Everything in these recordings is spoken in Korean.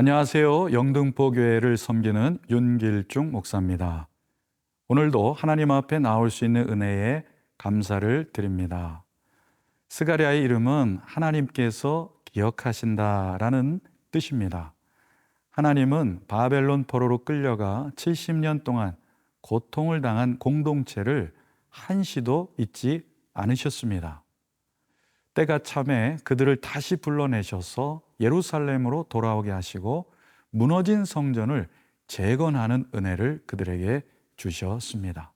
안녕하세요. 영등포 교회를 섬기는 윤길중 목사입니다. 오늘도 하나님 앞에 나올 수 있는 은혜에 감사를 드립니다. 스가랴의 이름은 하나님께서 기억하신다라는 뜻입니다. 하나님은 바벨론 포로로 끌려가 70년 동안 고통을 당한 공동체를 한시도 잊지 않으셨습니다. 때가 참에 그들을 다시 불러내셔서 예루살렘으로 돌아오게 하시고 무너진 성전을 재건하는 은혜를 그들에게 주셨습니다.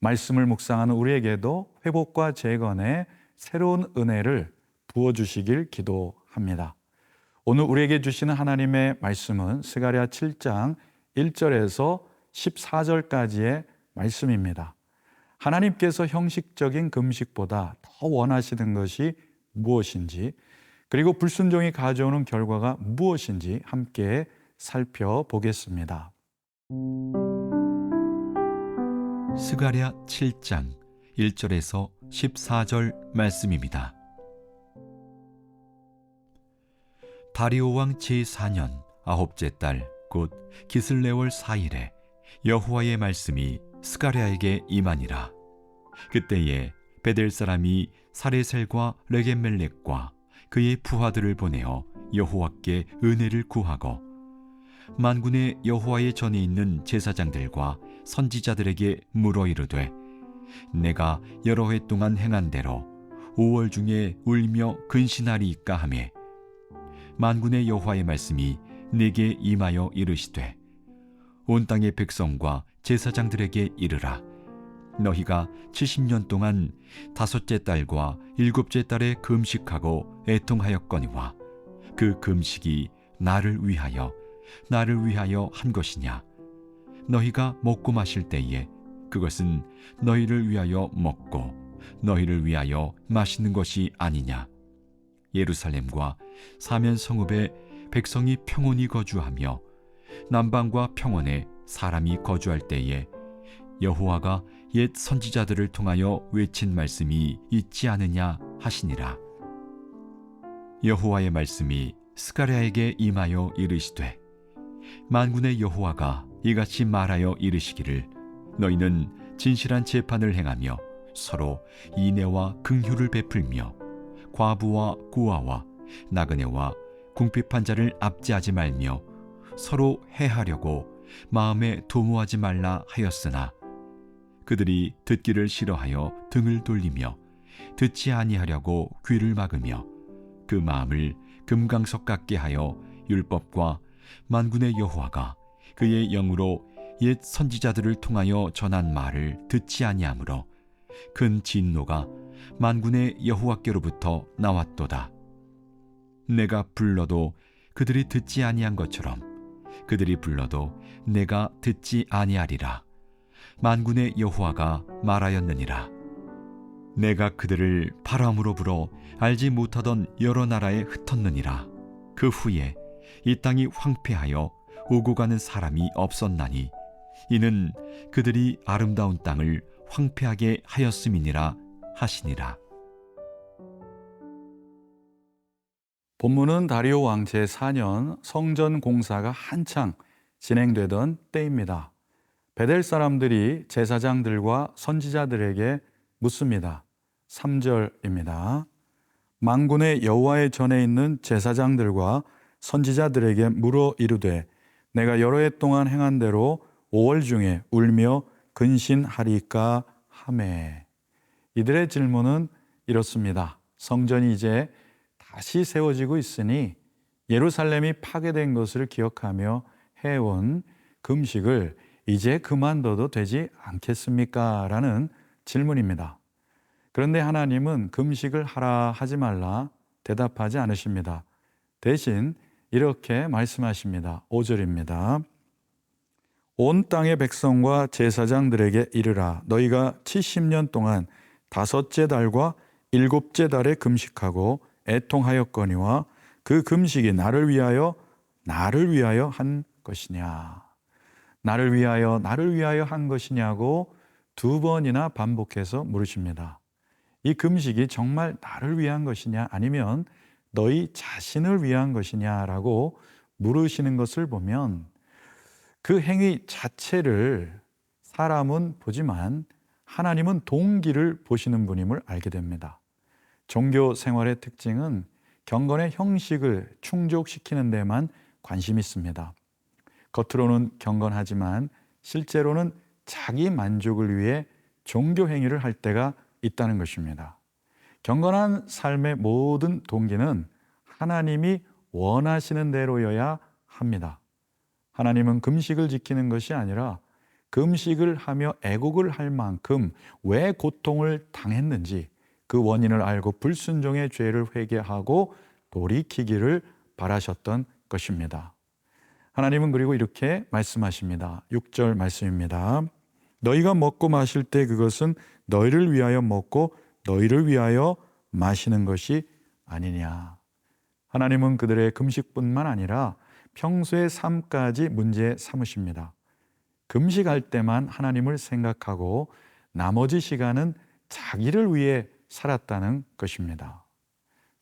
말씀을 묵상하는 우리에게도 회복과 재건의 새로운 은혜를 부어주시길 기도합니다. 오늘 우리에게 주시는 하나님의 말씀은 스가랴 7장 1절에서 14절까지의 말씀입니다. 하나님께서 형식적인 금식보다 더 원하시는 것이 무엇인지 그리고 불순종이 가져오는 결과가 무엇인지 함께 살펴보겠습니다. 스가랴 7장 1절에서 14절 말씀입니다. 다리오 왕 제4년 아홉째 달 곧 기슬레월 4일에 여호와의 말씀이 스가랴에게 임하니라. 그때에 베델 사람이 사레셀과 레게멜렉과 그의 부하들을 보내어 여호와께 은혜를 구하고 만군의 여호와의 전에 있는 제사장들과 선지자들에게 물어 이르되 내가 여러 해 동안 행한 대로 5월 중에 울며 근신하리이까 하매 만군의 여호와의 말씀이 내게 임하여 이르시되 온 땅의 백성과 제사장들에게 이르라. 너희가 70년 동안 다섯째 달과 일곱째 달에 금식하고 애통하였거니와 그 금식이 나를 위하여 나를 위하여 한 것이냐? 너희가 먹고 마실 때에 그것은 너희를 위하여 먹고 너희를 위하여 마시는 것이 아니냐? 예루살렘과 사면 성읍에 백성이 평온히 거주하며 남방과 평원에 사람이 거주할 때에 여호와가 옛 선지자들을 통하여 외친 말씀이 있지 않으냐 하시니라. 여호와의 말씀이 스가랴에게 임하여 이르시되 만군의 여호와가 이같이 말하여 이르시기를 너희는 진실한 재판을 행하며 서로 인애와 긍휼을 베풀며 과부와 고아와 나그네와 궁핍한 자를 압제하지 말며 서로 해하려고 마음에 도모하지 말라 하였으나 그들이 듣기를 싫어하여 등을 돌리며 듣지 아니하려고 귀를 막으며 그 마음을 금강석 같게 하여 율법과 만군의 여호와가 그의 영으로 옛 선지자들을 통하여 전한 말을 듣지 아니하므로 큰 진노가 만군의 여호와께로부터 나왔도다. 내가 불러도 그들이 듣지 아니한 것처럼 그들이 불러도 내가 듣지 아니하리라. 만군의 여호와가 말하였느니라. 내가 그들을 바람으로 불어 알지 못하던 여러 나라에 흩었느니라. 그 후에 이 땅이 황폐하여 오고 가는 사람이 없었나니 이는 그들이 아름다운 땅을 황폐하게 하였음이니라 하시니라. 본문은 다리오 왕제 4년 성전 공사가 한창 진행되던 때입니다. 베델 사람들이 제사장들과 선지자들에게 묻습니다. 3절입니다. 망군의 여호와의 전에 있는 제사장들과 선지자들에게 물어 이르되 내가 여러 해 동안 행한 대로 5월 중에 울며 근신하리까 하매 이들의 질문은 이렇습니다. 성전이 이제 다시 세워지고 있으니 예루살렘이 파괴된 것을 기억하며 해온 금식을 이제 그만둬도 되지 않겠습니까? 라는 질문입니다. 그런데 하나님은 금식을 하라 하지 말라 대답하지 않으십니다. 대신 이렇게 말씀하십니다. 5절입니다. 온 땅의 백성과 제사장들에게 이르라 너희가 70년 동안 다섯째 달과 일곱째 달에 금식하고 애통하였거니와 그 금식이 나를 위하여 나를 위하여 한 것이냐 나를 위하여 나를 위하여 한 것이냐고 두 번이나 반복해서 물으십니다. 이 금식이 정말 나를 위한 것이냐 아니면 너희 자신을 위한 것이냐라고 물으시는 것을 보면 그 행위 자체를 사람은 보지만 하나님은 동기를 보시는 분임을 알게 됩니다. 종교 생활의 특징은 경건의 형식을 충족시키는 데만 관심이 있습니다. 겉으로는 경건하지만 실제로는 자기 만족을 위해 종교 행위를 할 때가 있다는 것입니다. 경건한 삶의 모든 동기는 하나님이 원하시는 대로여야 합니다. 하나님은 금식을 지키는 것이 아니라 금식을 하며 애곡을 할 만큼 왜 고통을 당했는지 그 원인을 알고 불순종의 죄를 회개하고 돌이키기를 바라셨던 것입니다. 하나님은 그리고 이렇게 말씀하십니다. 6절 말씀입니다. 너희가 먹고 마실 때 그것은 너희를 위하여 먹고 너희를 위하여 마시는 것이 아니냐. 하나님은 그들의 금식뿐만 아니라 평소의 삶까지 문제 삼으십니다. 금식할 때만 하나님을 생각하고 나머지 시간은 자기를 위해 살았다는 것입니다.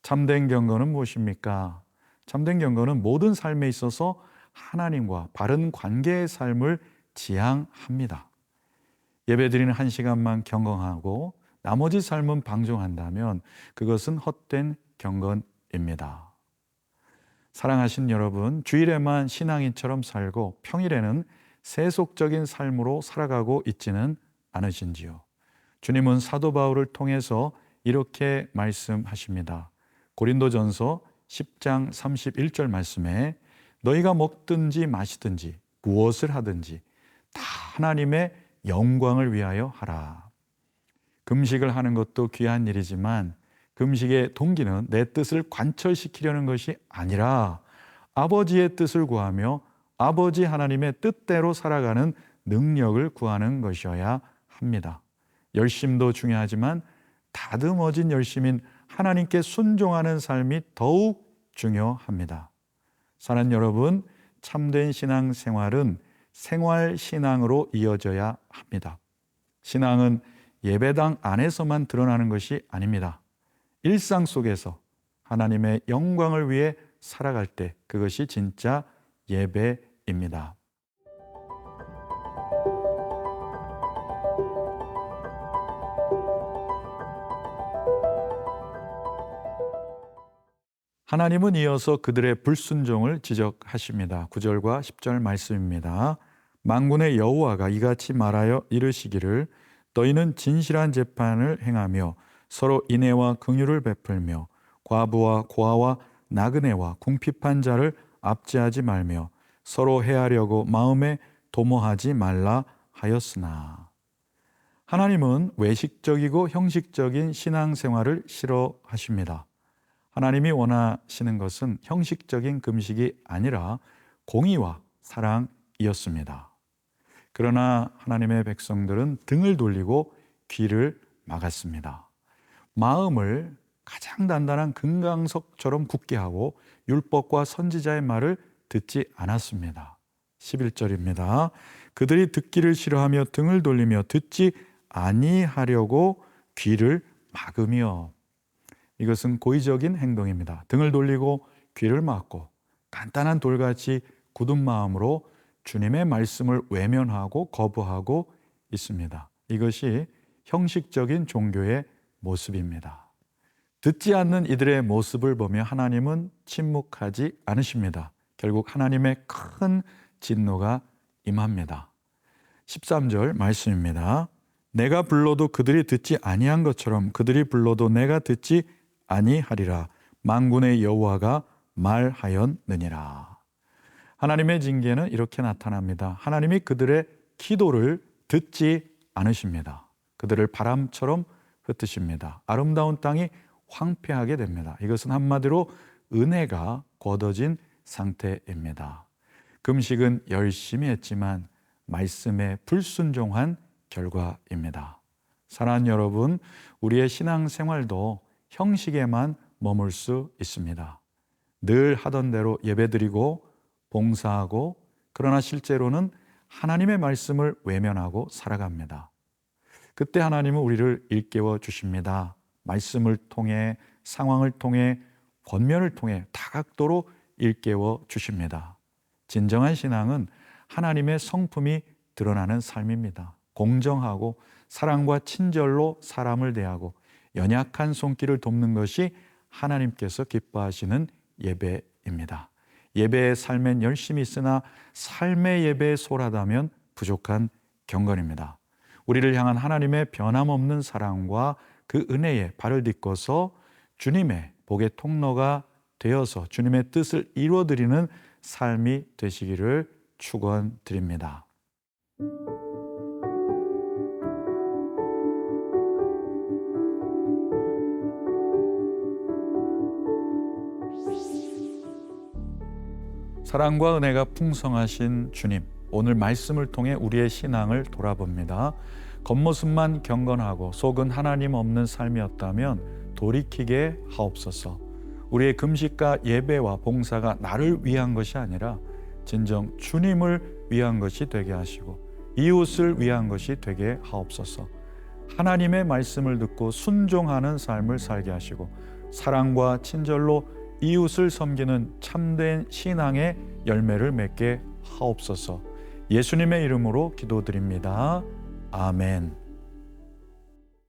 참된 경건은 무엇입니까? 참된 경건은 모든 삶에 있어서 하나님과 바른 관계의 삶을 지향합니다. 예배드리는 한 시간만 경건하고 나머지 삶은 방종한다면 그것은 헛된 경건입니다. 사랑하신 여러분, 주일에만 신앙인처럼 살고 평일에는 세속적인 삶으로 살아가고 있지는 않으신지요? 주님은 사도 바울을 통해서 이렇게 말씀하십니다. 고린도전서 10장 31절 말씀에 너희가 먹든지 마시든지 무엇을 하든지 다 하나님의 영광을 위하여 하라. 금식을 하는 것도 귀한 일이지만 금식의 동기는 내 뜻을 관철시키려는 것이 아니라 아버지의 뜻을 구하며 아버지 하나님의 뜻대로 살아가는 능력을 구하는 것이어야 합니다. 열심도 중요하지만 다듬어진 열심인 하나님께 순종하는 삶이 더욱 중요합니다. 사는 여러분, 참된 신앙 생활은 생활 신앙으로 이어져야 합니다. 신앙은 예배당 안에서만 드러나는 것이 아닙니다. 일상 속에서 하나님의 영광을 위해 살아갈 때 그것이 진짜 예배입니다. 하나님은 이어서 그들의 불순종을 지적하십니다. 9절과 10절 말씀입니다. 만군의 여호와가 이같이 말하여 이르시기를 너희는 진실한 재판을 행하며 서로 인애와 긍휼을 베풀며 과부와 고아와 나그네와 궁핍한 자를 압제하지 말며 서로 해하려고 마음에 도모하지 말라 하였으나 하나님은 외식적이고 형식적인 신앙생활을 싫어하십니다. 하나님이 원하시는 것은 형식적인 금식이 아니라 공의와 사랑이었습니다. 그러나 하나님의 백성들은 등을 돌리고 귀를 막았습니다. 마음을 가장 단단한 금강석처럼 굳게 하고 율법과 선지자의 말을 듣지 않았습니다. 11절입니다. 그들이 듣기를 싫어하며 등을 돌리며 듣지 아니하려고 귀를 막으며 이것은 고의적인 행동입니다. 등을 돌리고 귀를 막고 간단한 돌같이 굳은 마음으로 주님의 말씀을 외면하고 거부하고 있습니다. 이것이 형식적인 종교의 모습입니다. 듣지 않는 이들의 모습을 보며 하나님은 침묵하지 않으십니다. 결국 하나님의 큰 진노가 임합니다. 13절 말씀입니다. 내가 불러도 그들이 듣지 아니한 것처럼 그들이 불러도 내가 듣지 아니하리라 만군의 여호와가 말하였느니라. 하나님의 징계는 이렇게 나타납니다. 하나님이 그들의 기도를 듣지 않으십니다. 그들을 바람처럼 흩으십니다. 아름다운 땅이 황폐하게 됩니다. 이것은 한마디로 은혜가 걷어진 상태입니다. 금식은 열심히 했지만 말씀에 불순종한 결과입니다. 사랑하는 여러분, 우리의 신앙 생활도 형식에만 머물 수 있습니다. 늘 하던 대로 예배드리고 봉사하고 그러나 실제로는 하나님의 말씀을 외면하고 살아갑니다. 그때 하나님은 우리를 일깨워 주십니다. 말씀을 통해 상황을 통해 권면을 통해 다각도로 일깨워 주십니다. 진정한 신앙은 하나님의 성품이 드러나는 삶입니다. 공정하고 사랑과 친절로 사람을 대하고 연약한 손길을 돕는 것이 하나님께서 기뻐하시는 예배입니다. 예배의 삶엔 열심히 있으나 삶의 예배에 소홀하다면 부족한 경건입니다. 우리를 향한 하나님의 변함없는 사랑과 그 은혜에 발을 딛고서 주님의 복의 통로가 되어서 주님의 뜻을 이루어드리는 삶이 되시기를 축원드립니다. 사랑과 은혜가 풍성하신 주님, 오늘 말씀을 통해 우리의 신앙을 돌아봅니다. 겉모습만 경건하고 속은 하나님 없는 삶이었다면 돌이키게 하옵소서. 우리의 금식과 예배와 봉사가 나를 위한 것이 아니라 진정 주님을 위한 것이 되게 하시고 이웃을 위한 것이 되게 하옵소서. 하나님의 말씀을 듣고 순종하는 삶을 살게 하시고 사랑과 친절로 이웃을 섬기는 참된 신앙의 열매를 맺게 하옵소서. 예수님의 이름으로 기도드립니다. 아멘.